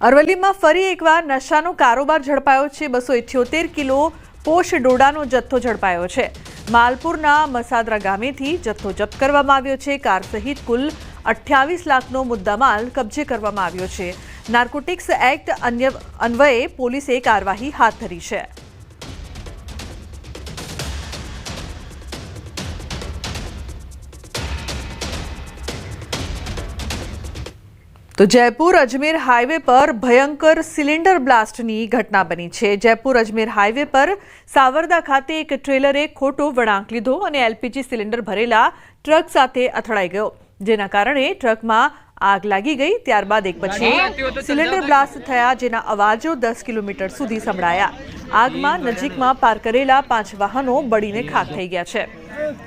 અરવલ્લીમાં ફરી એકવાર નશાનો કારોબાર ઝડપાયો છે. બસો ઇઠ્યોતેર કિલો પોષ ડોડાનો જથ્થો ઝડપાયો છે. માલપુરના મસાદરા ગામેથી જથ્થો જપ્ત કરવામાં આવ્યો છે. કાર સહિત કુલ અઠ્યાવીસ લાખનો મુદ્દામાલ કબજે કરવામાં આવ્યો છે. નાર્કોટિક્સ એક્ટ અન્ય અન્વયે પોલીસે કાર્યવાહી હાથ ધરી છે. તો જયપુર અજમેર હાઈવે પર ભયંકર સિલિન્ડર બ્લાસ્ટની ઘટના બની છે. જયપુર અજમેર હાઈવે પર સાવરદા ખાતે એક ટ્રેલરે ખોટો વળાંક લીધો અને એલપીજી સિલિન્ડર ભરેલા ટ્રક સાથે અથડાઈ ગયો. જેના કારણે ટ્રકમાં આગ લાગી ગઈ. ત્યારબાદ એક પછી સિલિન્ડર બ્લાસ્ટ થયા જેના અવાજો દસ કિલોમીટર સુધી સંભળાયા. આગમાં નજીકમાં પાર કરેલા પાંચ વાહનો બળીને ખાક થઈ ગયા છે.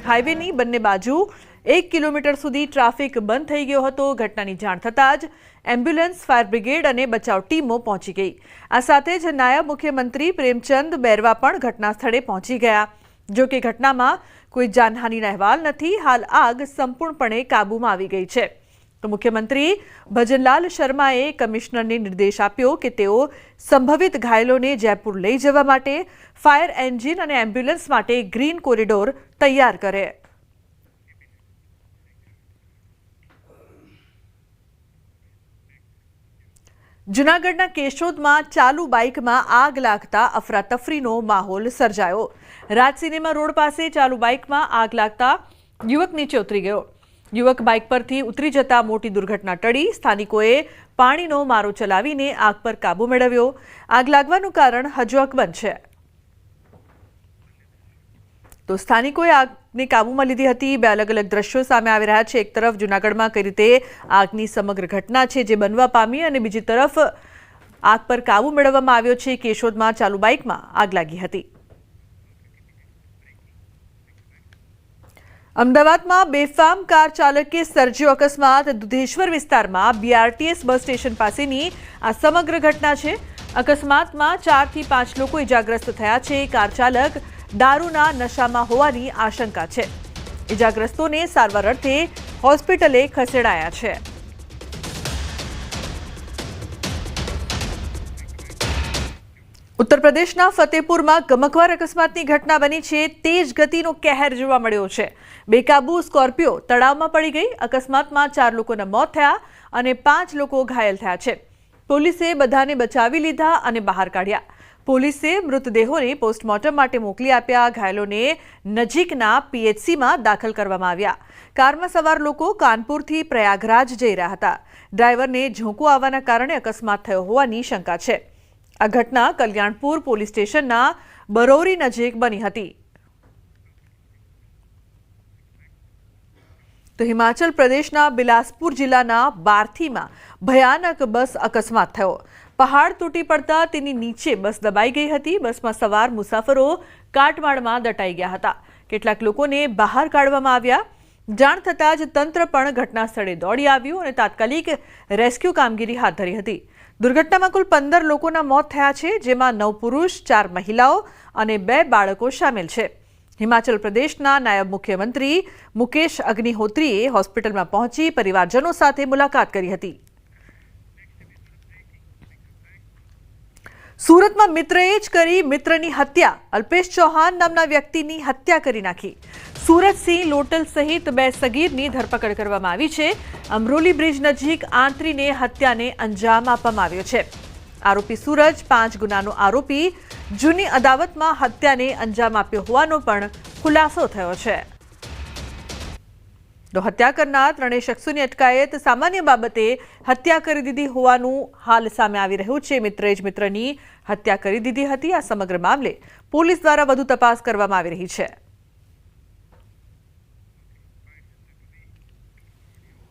હાઈવેની બંને બાજુ એક કિલોમીટર સુધી ટ્રાફિક બંધ થઈ ગયો હતો. ઘટનાની જાણ થતાં જ એમ્બ્યુલન્સ, ફાયર બ્રિગેડ અને બચાવ ટીમો પહોંચી ગઈ. આ સાથે જ નાયબ મુખ્યમંત્રી પ્રેમચંદ બેરવા પણ ઘટના સ્થળે પહોંચી ગયા. જો કે ઘટનામાં કોઈ જાનહાનિના અહેવાલ નથી, હાલ આગ સંપૂર્ણપણે કાબૂમાં આવી ગઈ છે. તો મુખ્યમંત્રી ભજનલાલ શર્માએ કમિશનરને નિર્દેશ આપ્યો કે તેઓ સંભવિત ઘાયલોને જયપુર લઈ જવા માટે ફાયર એન્જિન અને એમ્બ્યુલન્સ માટે ગ્રીન કોરિડોર તૈયાર કરે. જૂનાગઢના કેશોદમાં ચાલુ બાઇકમાં આગ લાગતા અફરાતફરીનો માહોલ સર્જાયો. રાજ સિનેમા રોડ પાસે ચાલુ બાઇકમાં આગ લાગતા યુવક નીચે ઉતરી ગયો. યુવક બાઇક પરથી ઉતરી જતા મોટી દુર્ઘટના ટળી. સ્થાનિકોએ પાણીનો મારો ચલાવીને આગ પર કાબૂ મેળવ્યો. આગ લાગવાનું કારણ હજુ અકબંધ છે. તો સ્થાનિકોએ આગને કાબૂમાં લીધી હતી. બે અલગ અલગ દ્રશ્યો સામે આવી રહ્યા છે. એક તરફ જૂનાગઢમાં કઈ રીતે આગની સમગ્ર ઘટના છે જે બનવા પામી અને બીજી તરફ આગ પર કાબૂ મેળવવામાં આવ્યો છે. કેશોદમાં ચાલુ બાઇકમાં આગ લાગી હતી. અમદાવાદમાં બેફામ કાર ચાલકે સર્જ્યો અકસ્માત. દુધેશ્વર વિસ્તારમાં બીઆરટીએસ બસ સ્ટેશન પાસેની આ સમગ્ર ઘટના છે. અકસ્માતમાં ચારથી પાંચ લોકો ઇજાગ્રસ્ત થયા છે. કાર ચાલક દારૂના નશામાં હોવાની આશંકા છે. ઇજાગ્રસ્તોને સારવાર અર્થે હોસ્પિટલે ખસેડાયા છે. ઉત્તર પ્રદેશના ફતેપુરમાં ગમકવાર અકસ્માતની ઘટના બની છે. તેજ ગતિનો કહેર જોવા મળ્યો છે. બેકાબુ સ્કોર્પિયો તળાવમાં પડી ગઈ. અકસ્માતમાં ચાર લોકોના મોત થયા અને પાંચ લોકો ઘાયલ થયા છે. પોલીસે બધાને બચાવી લીધા અને બહાર કાઢ્યા. પોલીસે મૃતદેહોને પોસ્ટમોર્ટમ માટે મોકલી આપ્યા. ઘાયલોને નજીકના પીએચસીમાં દાખલ કરવામાં આવ્યા. કારમાં સવાર લોકો કાનપુરથી પ્રયાગરાજ જઈ રહ્યા હતા. ડ્રાઈવરને ઝોંકું આવવાના કારણે અકસ્માત થયો હોવાની શંકા છે. આ ઘટના કલ્યાણપુર પોલીસ સ્ટેશનના બરોરી નજીક બની હતી. તો હિમાચલ પ્રદેશના બિલાસપુર જિલ્લાના બારથીમાં ભયાનક બસ અકસ્માત થયો. પહાડ તૂટી પડતા તેની નીચે બસ દબાઈ ગઈ હતી. બસમાં સવાર મુસાફરો કાટમાળમાં દટાઈ ગયા હતા. કેટલાક લોકોને બહાર કાઢવામાં આવ્યા. જાણ થતાં જ તંત્ર પણ ઘટના સ્થળે દોડી આવ્યું અને તાત્કાલિક રેસ્ક્યુ કામગીરી હાથ ધરી હતી. દુર્ઘટનામાં કુલ પંદર લોકોના મોત થયા છે, જેમાં નવ પુરુષ, ચાર મહિલાઓ અને બે બાળકો સામેલ છે. હિમાચલ પ્રદેશના નાયબ મુખ્યમંત્રી મુકેશ અગ્નિહોત્રીએ હોસ્પિટલમાં પહોંચી પરિવારજનો સાથે મુલાકાત કરી હતી. સુરતમાં મિત્રએ જ કરી મિત્રની હત્યા. અલ્પેશ ચૌહાણ નામના વ્યક્તિની હત્યા કરી નાખી. સુરતસિંહ લોટલ સહિત બે સગીરની ધરપકડ કરવામાં આવી છે. અમરોલી બ્રિજ નજીક આંતરીને હત્યાને અંજામ આપવામાં આવ્યો છે. આરોપી સૂરજ પાંચ ગુનાનો આરોપી જૂની અદાવતમાં હત્યાને અંજામ આપ્યો હોવાનો પણ ખુલાસો થયો છે તો હત્યા કરનાર ત્રણેય શખ્સોની અટકાયત સામાન્ય બાબતે હત્યા કરી દીધી હોવાનું હાલ સામે આવી રહ્યું છે મિત્રે જ મિત્રની હત્યા કરી દીધી હતી આ સમગ્ર મામલે પોલીસ દ્વારા વધુ તપાસ કરવામાં આવી રહી છે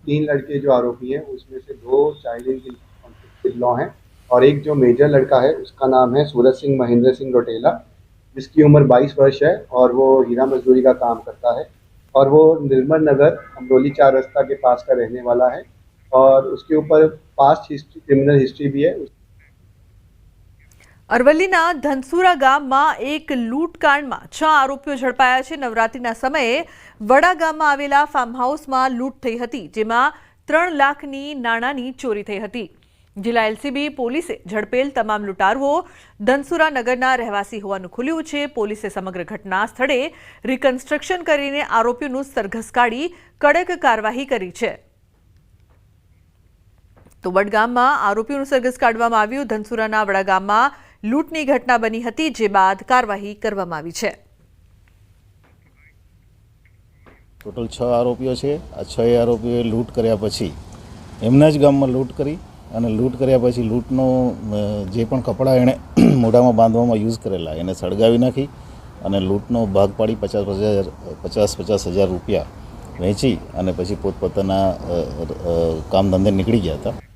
तीन लड़के जो आरोपी हैं उसमें से दो चाइल्ड इन लॉ हैं और एक जो मेजर लड़का है उसका नाम है सूरज सिंह महेंद्र सिंह रोटेला जिसकी उम्र 22 वर्ष है और वो हीरा मजदूरी का काम करता है और वो निर्मल नगर अमरोली चार रास्ता के पास का रहने वाला है और उसके ऊपर पास्ट हिस्ट्री क्रिमिनल हिस्ट्री भी है અરવલ્લીના ધનસુરા ગામમાં એક લૂંટકાંડમાં છ આરોપીઓ ઝડપાયા છે નવરાત્રીના સમયે વડા ગામમાં આવેલા ફાર્મ હાઉસમાં લૂંટ થઈ હતી જેમાં ત્રણ લાખની નાણાંની ચોરી થઈ હતી જિલ્લા એલસીબી પોલીસે ઝડપેલ તમામ લૂંટારુઓ ધનસુરા નગરના રહેવાસી હોવાનું ખુલ્યું છે. પોલીસે સમગ્ર ઘટના સ્થળે રિકન્સ્ટ્રક્શન કરીને આરોપીઓનું સરઘસ કાઢી કડક કાર્યવાહી કરી છે. તો વડગામમાં આરોપીઓનું સરઘસ કાઢવામાં આવ્યું. ધનસુરાના વડાગામમાં લૂંટની ઘટના બની હતી, જે બાદ કાર્યવાહી કરવામાં આવી છે. ટોટલ છ આરોપીઓ છે. આ છ આરોપીઓએ લૂંટ કર્યા પછી એમના જ ગામમાં લૂંટ કરી અને લૂંટ કર્યા પછી લૂંટનો જે પણ કપડાં એણે મોઢામાં બાંધવામાં યુઝ કરેલા, એને સળગાવી નાખી અને લૂંટનો ભાગ પાડી પચાસ હજાર, પચાસ પચાસ હજાર રૂપિયા વહેંચી અને પછી પોતપોતાના કામ ધંધે નીકળી ગયા હતા.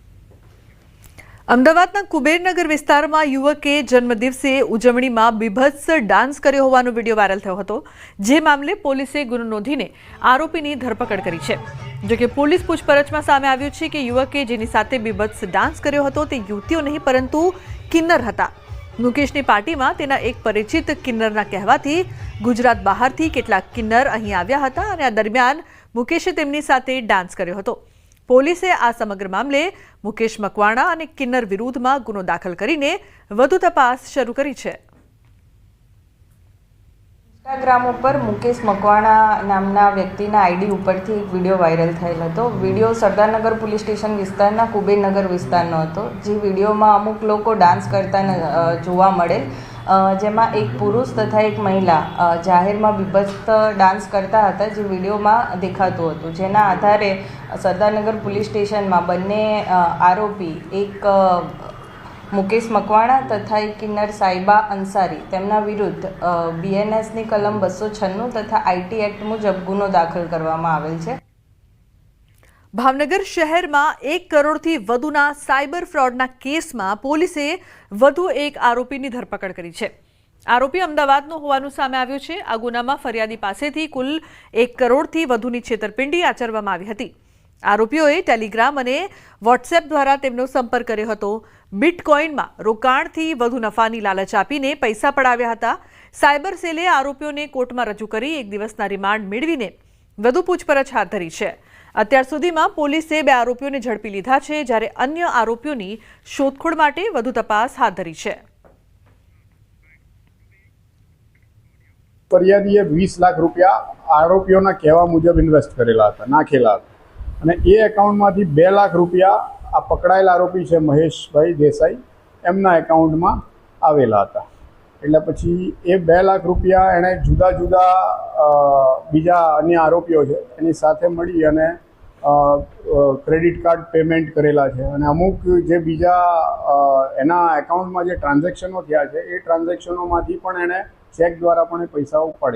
અમદાવાદના કુબેરનગર વિસ્તારમાં યુવકે જન્મદિવસે ઉજવણીમાં બીભત્સ ડાન્સ કર્યો હોવાનો વીડિયો વાયરલ થયો હતો. જે મામલે પોલીસે ગુનો નોંધીને આરોપીની ધરપકડ કરી છે. જોકે પોલીસ પૂછપરછમાં સામે આવ્યું છે કે યુવકે જેની સાથે બીભત્સ ડાન્સ કર્યો હતો તે યુવતીઓ નહીં, પરંતુ કિન્નર હતા. મુકેશની પાર્ટીમાં તેના એક પરિચિત કિન્નરના કહેવાથી ગુજરાત બહારથી કેટલાક કિન્નર અહીં આવ્યા હતા અને આ દરમિયાન મુકેશે તેમની સાથે ડાન્સ કર્યો હતો. પોલીસે આ સમગ્ર મામલે મુકેશ મકવાણા અને કિન્નર વિરુદ્ધમાં ગુનો દાખલ કરીને વધુ તપાસ શરૂ કરી છે. ઇન્સ્ટાગ્રામ ઉપર મુકેશ મકવાણા નામના વ્યક્તિના આઈડી ઉપરથી એક વીડિયો વાયરલ થયેલ હતો. વીડિયો સરદારનગર પોલીસ સ્ટેશન વિસ્તારના કુબેરનગર વિસ્તારનો હતો. જે વિડીયોમાં અમુક લોકો ડાન્સ કરતા જોવા મળેલ. જેમાં એક પુરુષ તથા એક મહિલા જાહેરમાં બીભત્સ ડાન્સ કરતા હતા જે વિડીયોમાં દેખાતું હતું. જેના આધારે સરદારનગર પોલીસ સ્ટેશનમાં બંને આરોપી, એક મુકેશ મકવાણા તથા એક કિન્નર સાઈબા અંસારી, તેમના વિરુદ્ધ બીએનએસની કલમ બસો છન્નું તથા આઈટી એક્ટ મુજબ ગુનો દાખલ કરવામાં આવેલ છે. ભાવનગર શહેરમાં એક કરોડથી વધુના સાયબર ફ્રોડના કેસમાં પોલીસે વધુ એક આરોપીની ધરપકડ કરી છે. આરોપી અમદાવાદનો હોવાનું સામે આવ્યું છે. આ ગુનામાં ફરિયાદી પાસેથી કુલ એક કરોડથી વધુની છેતરપિંડી આચરવામાં આવી હતી. આરોપીઓએ ટેલિગ્રામ અને વોટ્સએપ દ્વારા તેમનો સંપર્ક કર્યો હતો. બિટકોઇનમાં રોકાણથી વધુ નફાની લાલચ આપીને પૈસા પડાવ્યા હતા. સાયબર સેલે આરોપીઓને કોર્ટમાં રજૂ કરી એક દિવસના રિમાન્ડ મેળવીને વધુ પૂછપરછ હાથ ધરી છે. અત્યાર સુધીમાં પોલીસે બે આરોપીઓને ઝડપી લીધા છે, જ્યારે અન્ય આરોપીઓની શોધખોળ માટે વધુ તપાસ હાથ ધરી છે. ફરિયાદીએ વીસ લાખ રૂપિયા આરોપીઓના કહેવા મુજબ ઇન્વેસ્ટ કરેલા હતા, નાખેલા હતા. અને એ એકાઉન્ટમાંથી બે લાખ રૂપિયા આ પકડાયેલા આરોપી છે, મહેશભાઈ દેસાઈ, એમના એકાઉન્ટમાં આવેલા હતા. એટલે પછી એ બે લાખ રૂપિયા એણે જુદા જુદા બીજા અન્ય આરોપીઓ છે, એની સાથે મળી અને ક્રેડિટ કાર્ડ પેમેન્ટ કરેલા છે. અને અમુક જે બીજા એના એકાઉન્ટમાં જે ટ્રાન્ઝેક્શનો થયા છે, એ ટ્રાન્ઝેક્શનોમાંથી પણ એણે ચેક દ્વારા પણ એ પૈસા ઉપાડે